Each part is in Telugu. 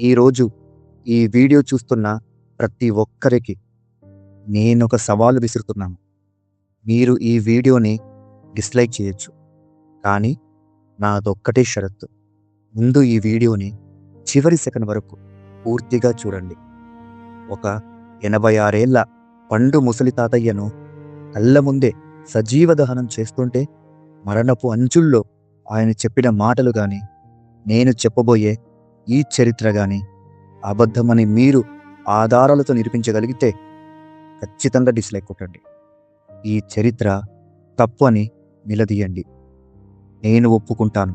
ఈరోజు ఈ వీడియో చూస్తున్న ప్రతి ఒక్కరికి నేను ఒక సవాలు విసురుతున్నాను. మీరు ఈ వీడియోని డిస్లైక్ చేయొచ్చు. కానీ నాదొక్కటే షరత్తు. ముందు ఈ వీడియోని చివరి సెకండ్ వరకు పూర్తిగా చూడండి. ఒక ఎనభై ఆరేళ్ళ పండు ముసలి తాతయ్యను కళ్ళ ముందే సజీవ దహనం చేస్తుంటే మరణపు అంచుల్లో ఆయన చెప్పిన మాటలు కానీ నేను చెప్పబోయే ఈ చరిత్ర గాని అబద్ధమని మీరు ఆధారాలతో నిరూపించగలిగితే ఖచ్చితంగా డిస్లైక్ కొట్టండి. ఈ చరిత్ర తప్పు అని నిలదీయండి. నేను ఒప్పుకుంటాను.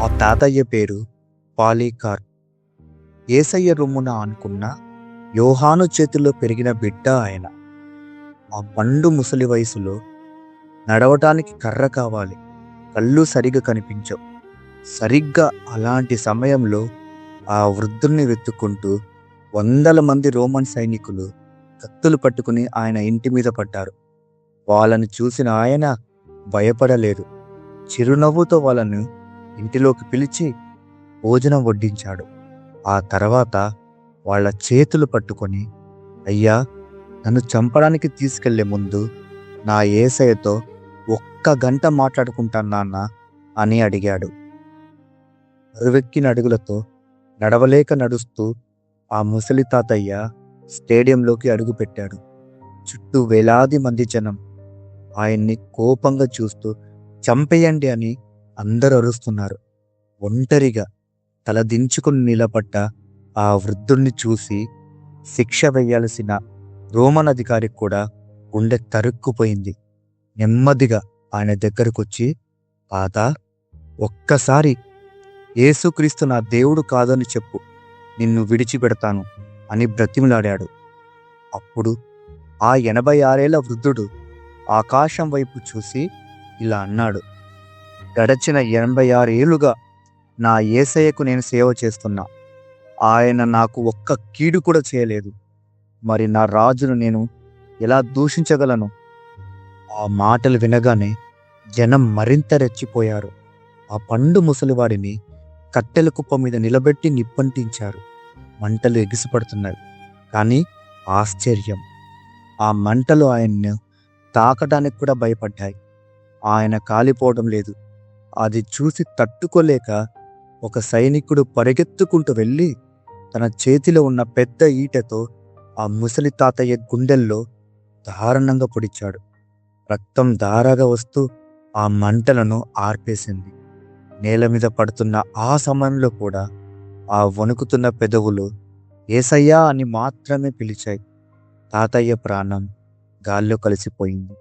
ఆ తాతయ్య పేరు పాలీకార్. ఏసయ్య రొమ్మున అనుకున్న యోహాను చేతిలో పెరిగిన బిడ్డ ఆయన. ఆ పండు ముసలి వయసులో నడవటానికి కర్ర కావాలి. కళ్ళు సరిగ్గా కనిపించవు. సరిగ్గా అలాంటి సమయంలో ఆ వృద్ధుణ్ణి వెతుక్కుంటూ వందల మంది రోమన్ సైనికులు కత్తులు పట్టుకుని ఆయన ఇంటి మీద పడ్డారు. వాళ్ళని చూసిన ఆయన భయపడలేదు. చిరునవ్వుతో వాళ్ళను ఇంటిలోకి పిలిచి భోజనం వడ్డించాడు. ఆ తర్వాత వాళ్ళ చేతులు పట్టుకొని అయ్యా నన్ను చంపడానికి తీసుకెళ్ళే ముందు నా ఏసయ్యతో ఒక్క గంట మాట్లాడుకుంటాను నాన్న అని అడిగాడు. అరువెక్కిన అడుగులతో నడవలేక నడుస్తూ ఆ ముసలి తాతయ్య స్టేడియంలోకి అడుగుపెట్టాడు చుట్టూ వేలాది మంది జనం ఆయన్ని కోపంగా చూస్తూ చంపేయండి అని అందరూ అరుస్తున్నారు. ఒంటరిగా తల దించుకుని నిలబడ్డ ఆ వృద్ధుణ్ణి చూసి శిక్ష వేయాల్సిన రోమన్ అధికారికి కూడా గుండె తరుక్కుపోయింది. నెమ్మదిగా ఆయన దగ్గరకొచ్చి తాత ఒక్కసారి యేసుక్రీస్తు నా దేవుడు కాదని చెప్పు. నిన్ను విడిచిపెడతాను అని బ్రతిమలాడాడు. అప్పుడు ఆ ఎనభై ఆరేళ్ళ వృద్ధుడు ఆకాశం వైపు చూసి ఇలా అన్నాడు గడచిన ఎనభై ఆరేళ్ళుగా నా ఏసయ్యకు నేను సేవ చేస్తున్నా. ఆయన నాకు ఒక్క కీడు కూడా చేయలేదు. మరి నా రాజును నేను ఎలా దూషించగలను? ఆ మాటలు వినగానే జనం మరింత రెచ్చిపోయారు. ఆ పండు ముసలివాడిని కట్టెల కుప్ప మీద నిలబెట్టి నిప్పంటించారు. మంటలు ఎగిసిపడుతున్నాయి. కానీ ఆశ్చర్యం. ఆ మంటలు ఆయన్ను తాకడానికి కూడా భయపడ్డాయి. ఆయన కాలిపోవడం లేదు. అది చూసి తట్టుకోలేక ఒక సైనికుడు పరిగెత్తుకుంటూ వెళ్ళి తన చేతిలో ఉన్న పెద్ద ఈటెతో ఆ ముసలి తాతయ్య గుండెల్లో దారుణంగా పొడిచాడు. రక్తం దారాగా వస్తూ ఆ మంటలను ఆర్పేసింది. నేల మీద పడుతున్న ఆ సమయంలో కూడా ఆ వణుకుతున్న పెదవులు ఏసయ్యా అని మాత్రమే పిలిచాయి. తాతయ్య ప్రాణం గాల్లో కలిసిపోయింది.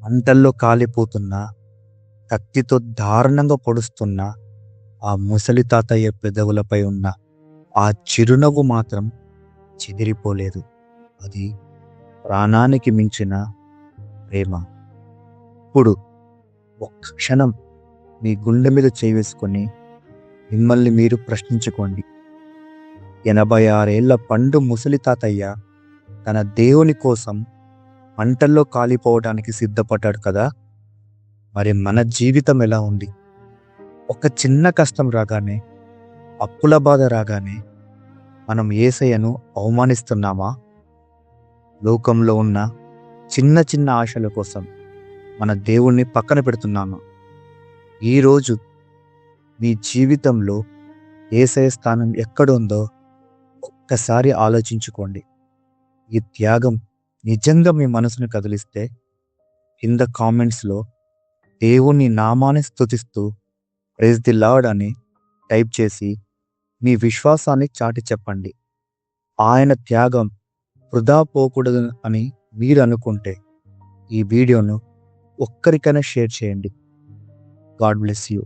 మంటల్లో కాలిపోతున్న కత్తితో దారుణంగా పొడుస్తున్న ఆ ముసలి తాతయ్య పెదవులపై ఉన్న ఆ చిరునవ్వు మాత్రం చెదిరిపోలేదు. అది ప్రాణానికి మించిన ప్రేమ. ఇప్పుడు ఒక్క క్షణం మీ గుండె మీద చేవేసుకొని మిమ్మల్ని మీరు ప్రశ్నించుకోండి. ఎనభై ఆరేళ్ళ పండు ముసలి తాతయ్య తన దేవుని కోసం మంటల్లో కాలిపోవడానికి సిద్ధపడ్డాడు కదా? మరి మన జీవితం ఎలా ఉంది? ఒక చిన్న కష్టం రాగానే అప్పుల బాధ రాగానే మనం ఏసయ్యను అవమానిస్తున్నామా? లోకంలో ఉన్న చిన్న చిన్న ఆశల కోసం మన దేవుణ్ణి పక్కన పెడుతున్నామా ఈరోజు మీ జీవితంలో ఏసయ స్థానం ఎక్కడుందో ఒక్కసారి ఆలోచించుకోండి. ఈ త్యాగం నిజంగా మీ మనసును కదిలిస్తే కింద కామెంట్స్లో దేవుని నామాన్ని స్తుతిస్తూ ప్రైజ్ ది లార్డ్ అని టైప్ చేసి మీ విశ్వాసాన్ని చాటి చెప్పండి. ఆయన త్యాగం వృధా పోకూడదు అని మీరు అనుకుంటే ఈ వీడియోను ఒక్కరికైనా షేర్ చేయండి. God bless you.